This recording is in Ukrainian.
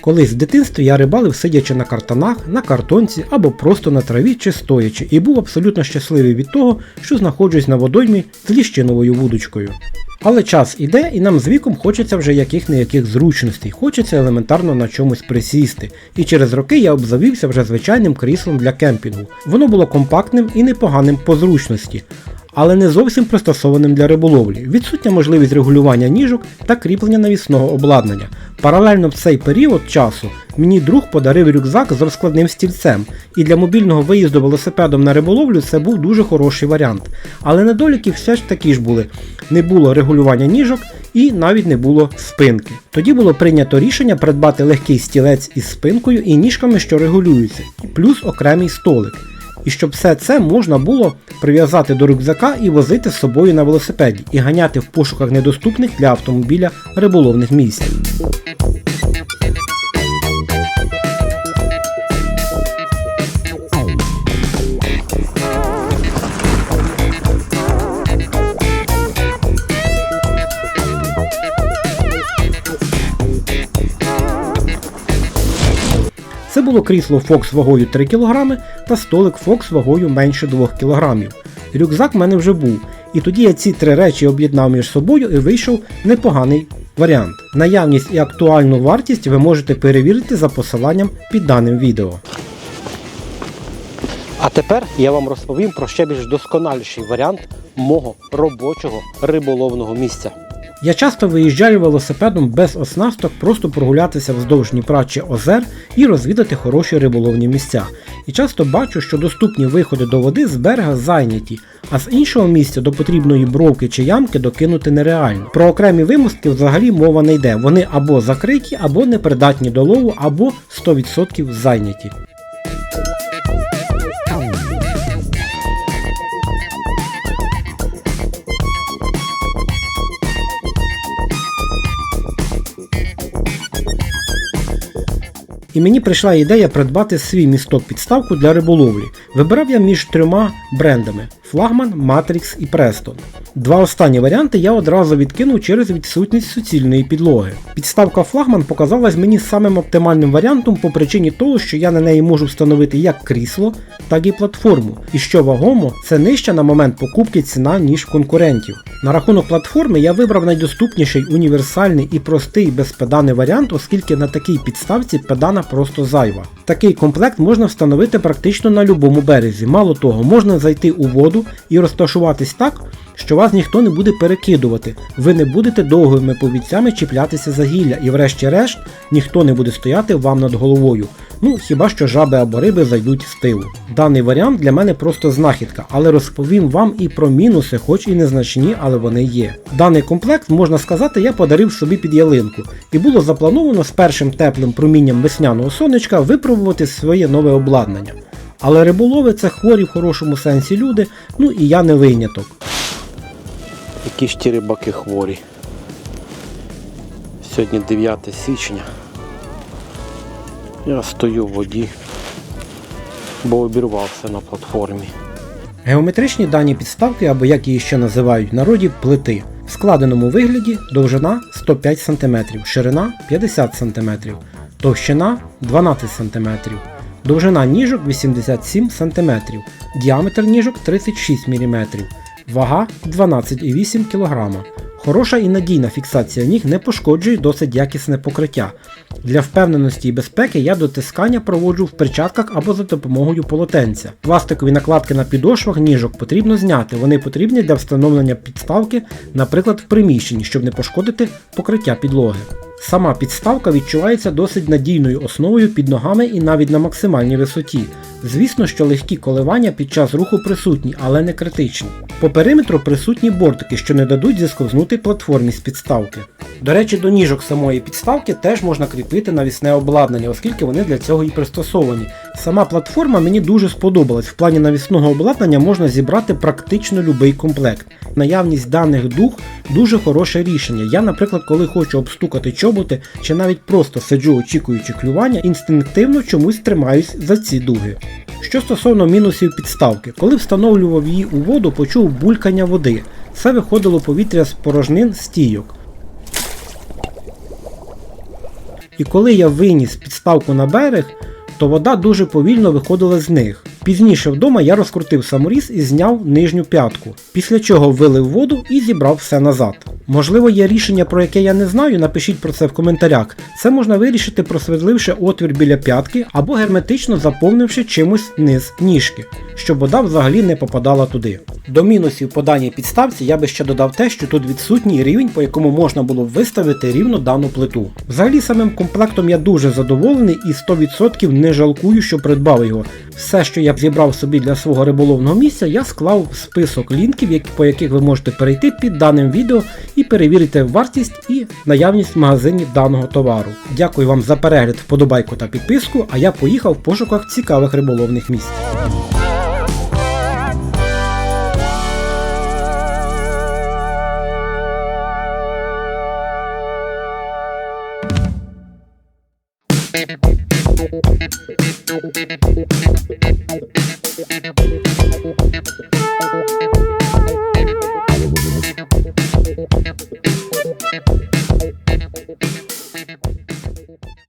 Колись в дитинстві я рибалив сидячи на картанах, на картонці або просто на траві чи стоячи, і був абсолютно щасливий від того, що знаходжусь на водоймі з ліщиновою вудочкою. Але час іде, і нам з віком хочеться вже яких не яких зручностей, хочеться елементарно на чомусь присісти. І через роки я обзавівся вже звичайним кріслом для кемпінгу. Воно було компактним і непоганим по зручності, але не зовсім пристосованим для риболовлі. Відсутня можливість регулювання ніжок та кріплення навісного обладнання. Паралельно в цей період часу мені друг подарив рюкзак з розкладним стільцем, і для мобільного виїзду велосипедом на риболовлю це був дуже хороший варіант. Але недоліки все ж такі ж були. Не було регулювання ніжок і навіть не було спинки. Тоді було прийнято рішення придбати легкий стілець із спинкою і ніжками, що регулюються, плюс окремий столик. І щоб все це можна було прив'язати до рюкзака і возити з собою на велосипеді, і ганяти в пошуках недоступних для автомобіля риболовних місць. Було крісло Fox вагою 3 кг та столик Fox вагою менше 2 кг. Рюкзак в мене вже був, і тоді я ці три речі об'єднав між собою і вийшов непоганий варіант. Наявність і актуальну вартість ви можете перевірити за посиланням під даним відео. А тепер я вам розповім про ще більш досконаліший варіант мого робочого риболовного місця. Я часто виїжджаю велосипедом без оснасток просто прогулятися вздовж Дніпра чи озер і розвідати хороші риболовні місця. І часто бачу, що доступні виходи до води з берега зайняті, а з іншого місця до потрібної бровки чи ямки докинути нереально. Про окремі вимостки взагалі мова не йде. Вони або закриті, або непридатні до лову, або 100% зайняті. І мені прийшла ідея придбати свій місток підставку для риболовлі. Вибирав я між трьома брендами Флагман, Matrix і Preston. Два останні варіанти я одразу відкинув через відсутність суцільної підлоги. Підставка Флагман показалась мені самим оптимальним варіантом по причині того, що я на неї можу встановити як крісло, так і платформу. І що вагомо, це нижча на момент покупки ціна, ніж конкурентів. На рахунок платформи я вибрав найдоступніший універсальний і простий безпеданий варіант, оскільки на такій підставці педана просто зайва. Такий комплект можна встановити практично на будь-якому березі. Мало того, можна зайти у воду і розташуватись так, що вас ніхто не буде перекидувати, ви не будете довгими повідцями чіплятися за гілля і врешті-решт ніхто не буде стояти вам над головою. Ну, хіба що жаби або риби зайдуть з тилу. Даний варіант для мене просто знахідка, але розповім вам і про мінуси, хоч і незначні, але вони є. Даний комплект, можна сказати, я подарив собі під ялинку, і було заплановано з першим теплим промінням весняного сонечка випробувати своє нове обладнання. Але риболови це хворі в хорошому сенсі люди, ну і я не виняток. Які ж ті рибаки хворі. Сьогодні 9 січня. Я стою в воді, бо обірвався на платформі. Геометричні дані підставки, або як її ще називають в народі, плити. В складеному вигляді довжина 105 см, ширина 50 см, товщина 12 см, довжина ніжок 87 см, діаметр ніжок 36 мм, вага 12,8 кг. Хороша і надійна фіксація ніг не пошкоджує досить якісне покриття. Для впевненості і безпеки я дотискання проводжу в перчатках або за допомогою полотенця. Пластикові накладки на підошвах ніжок потрібно зняти, вони потрібні для встановлення підставки, наприклад, в приміщенні, щоб не пошкодити покриття підлоги. Сама підставка відчувається досить надійною основою під ногами і навіть на максимальній висоті. Звісно, що легкі коливання під час руху присутні, але не критичні. По периметру присутні бортики, що не дадуть зісковзнути платформі з підставки. До речі, до ніжок самої підставки теж можна кріпити навісне обладнання, оскільки вони для цього і пристосовані. Сама платформа мені дуже сподобалась. В плані навісного обладнання можна зібрати практично будь-який комплект. Наявність даних дух дуже хороше рішення. Я, наприклад, коли хочу обстукати чоботи чи навіть просто сиджу очікуючи клювання, інстинктивно чомусь тримаюсь за ці дуги. Що стосовно мінусів підставки, коли встановлював її у воду, почув булькання води. Все виходило повітря з порожнин стійок. І коли я виніс підставку на берег, то вода дуже повільно виходила з них. Пізніше вдома я розкрутив саморіз і зняв нижню п'ятку, після чого вилив воду і зібрав все назад. Можливо, є рішення, про яке я не знаю, напишіть про це в коментарях. Це можна вирішити, просвітливши отвір біля п'ятки або герметично заповнивши чимось низ ніжки, щоб вода взагалі не попадала туди. До мінусів по даній підставці я би ще додав те, що тут відсутній рівень, по якому можна було б виставити рівно дану плиту. Взагалі самим комплектом я дуже задоволений і 100% не жалкую, що придбав його. Все, що я зібрав собі для свого риболовного місця, я склав в список лінків, по яких ви можете перейти під даним відео і перевірити вартість і наявність в магазині даного товару. Дякую вам за перегляд, вподобайку та підписку, а я поїхав в пошуках цікавих риболовних місць.